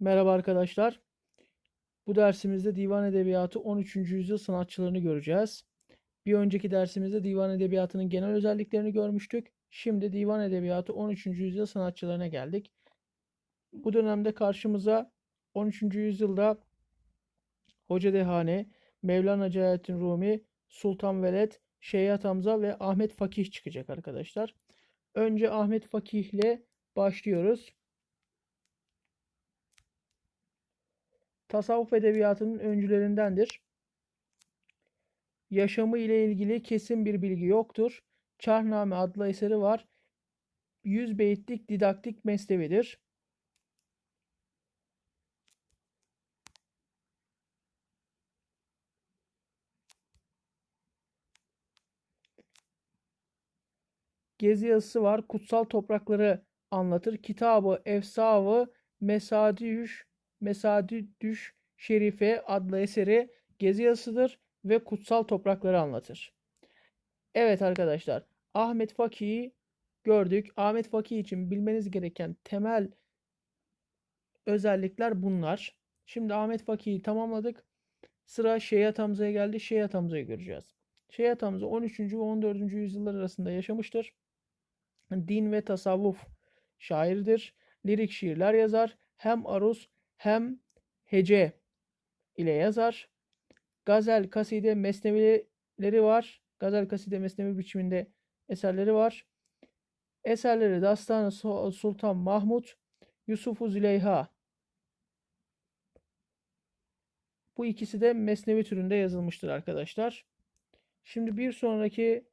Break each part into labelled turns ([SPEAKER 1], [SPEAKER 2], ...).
[SPEAKER 1] Merhaba arkadaşlar. Bu dersimizde Divan Edebiyatı 13. yüzyıl sanatçılarını göreceğiz. Bir önceki dersimizde Divan Edebiyatı'nın genel özelliklerini görmüştük. Şimdi Divan Edebiyatı 13. yüzyıl sanatçılarına geldik. Bu dönemde karşımıza 13. yüzyılda Hoca Dehane, Mevlana Celaleddin Rumi, Sultan Veled, Şeyh Hamza ve Ahmet Fakih çıkacak arkadaşlar. Önce Ahmet Fakih ile başlıyoruz. Tasavvuf edebiyatının öncülerindendir. Yaşamı ile ilgili kesin bir bilgi yoktur. Çarhname adlı eseri var. 100 beyitlik didaktik mesnevidir. Gezi yazısı var. Kutsal toprakları anlatır. Kitabı Efsavı Mesadüş Mesadüş Şerife adlı eseri gezi yazısıdır ve kutsal toprakları anlatır. Evet arkadaşlar, Ahmet Fakih'i gördük. Ahmet Fakih için bilmeniz gereken temel özellikler bunlar. Şimdi Ahmet Fakih'i tamamladık. Sıra Şeyh Hamza'ya geldi. Şeyh Hamza'yı göreceğiz. Şeyh Hamza 13. ve 14. yüzyıllar arasında yaşamıştır. Din ve tasavvuf şairidir. Lirik şiirler yazar. Hem aruz hem hece ile yazar. Gazel, kaside, mesnevileri var. Gazel, kaside, mesnevi biçiminde eserleri var. Eserleri Dastan-ı Sultan Mahmut, Yusuf-u Züleyha. Bu ikisi de mesnevi türünde yazılmıştır arkadaşlar. Şimdi bir sonraki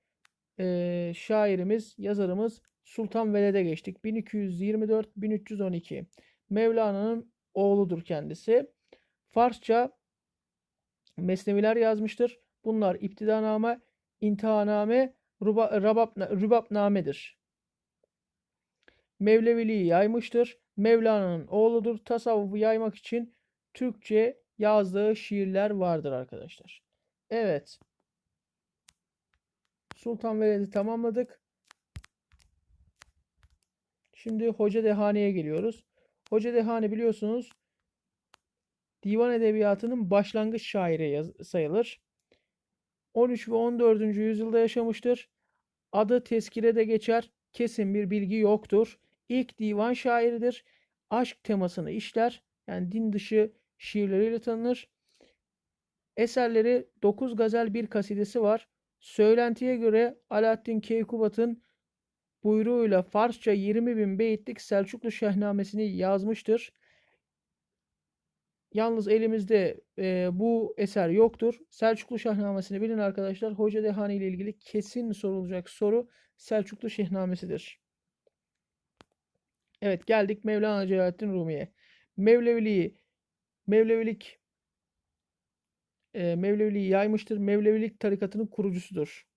[SPEAKER 1] e, şairimiz, yazarımız Sultan Veled'e geçtik. 1224-1312. Mevlana'nın oğludur kendisi. Farsça mesneviler yazmıştır. Bunlar İptidaname, İntihaname, Rübapname'dir. Mevleviliği yaymıştır. Mevlana'nın oğludur. Tasavvufu yaymak için Türkçe yazdığı şiirler vardır arkadaşlar. Evet. Sultan Veled'i tamamladık. Şimdi Hoca Dehani'ye geliyoruz. Hoca Dehani biliyorsunuz divan edebiyatının başlangıç şairi sayılır. 13 ve 14. yüzyılda yaşamıştır. Adı tezkirede geçer. Kesin bir bilgi yoktur. İlk divan şairidir. Aşk temasını işler. Yani din dışı şiirleriyle tanınır. Eserleri 9 gazel bir kasidesi var. Söylentiye göre Alaaddin Keykubat'ın buyruğuyla Farsça 20 bin beyitlik Selçuklu Şehnamesini yazmıştır. Yalnız elimizde e, bu eser yoktur. Selçuklu Şehnamesini bilin arkadaşlar. Hoca Dehani ile ilgili kesin sorulacak soru Selçuklu Şehnamesidir. Evet geldik Mevlana Celaleddin Rumi'ye. Mevleviliği, Mevlevilik e, Mevleviliği yaymıştır. Mevlevilik tarikatının kurucusudur.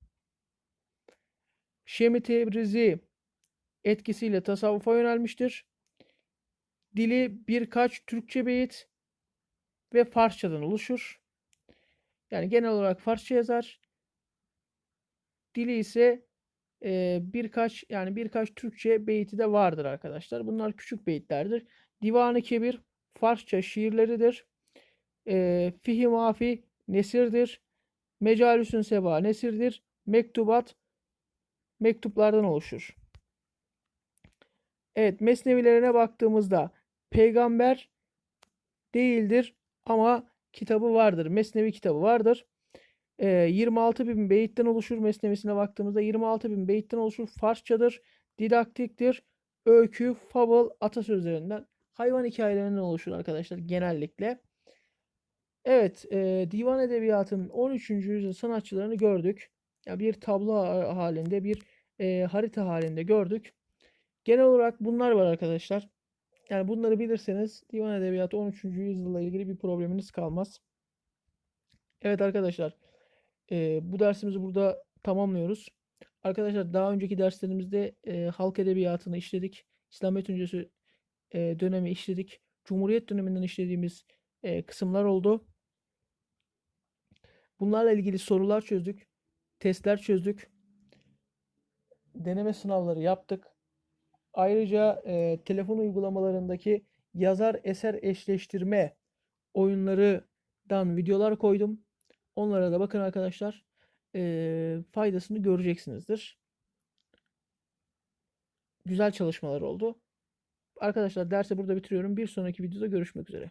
[SPEAKER 1] Şemi Tebrizi etkisiyle tasavvufa yönelmiştir. Dili birkaç Türkçe beyit ve Farsçadan oluşur. Yani genel olarak Farsça yazar. Dili ise e, birkaç yani birkaç Türkçe beyti de vardır arkadaşlar. Bunlar küçük beyitlerdir. Divanı Kebir Farsça şiirleridir. E, Fihi Mafi nesirdir. Mecalisün Seba nesirdir. Mektubat mektuplardan oluşur. Evet mesnevilerine baktığımızda peygamber değildir ama kitabı vardır. Mesnevi kitabı vardır. E, 26 bin beyitten oluşur. Mesnevisine baktığımızda 26 bin beyitten oluşur. Farsçadır. Didaktiktir. Öykü, fable, atasözlerinden, hayvan hikayelerinden oluşur arkadaşlar genellikle. Evet, e, divan edebiyatının 13. yüzyıl sanatçılarını gördük. Bir tablo halinde, bir e, harita halinde gördük. Genel olarak bunlar var arkadaşlar. Yani bunları bilirseniz divan edebiyatı 13. yüzyılla ilgili bir probleminiz kalmaz. Evet arkadaşlar, e, bu dersimizi burada tamamlıyoruz. Arkadaşlar daha önceki derslerimizde e, halk edebiyatını işledik. İslamiyet öncesi e, dönemi işledik. Cumhuriyet döneminden işlediğimiz e, kısımlar oldu. Bunlarla ilgili sorular çözdük. Testler çözdük. Deneme sınavları yaptık. Ayrıca e, telefon uygulamalarındaki yazar eser eşleştirme oyunlarından videolar koydum. Onlara da bakın arkadaşlar. Ee, faydasını göreceksinizdir. Güzel çalışmalar oldu. Arkadaşlar dersi burada bitiriyorum. Bir sonraki videoda görüşmek üzere.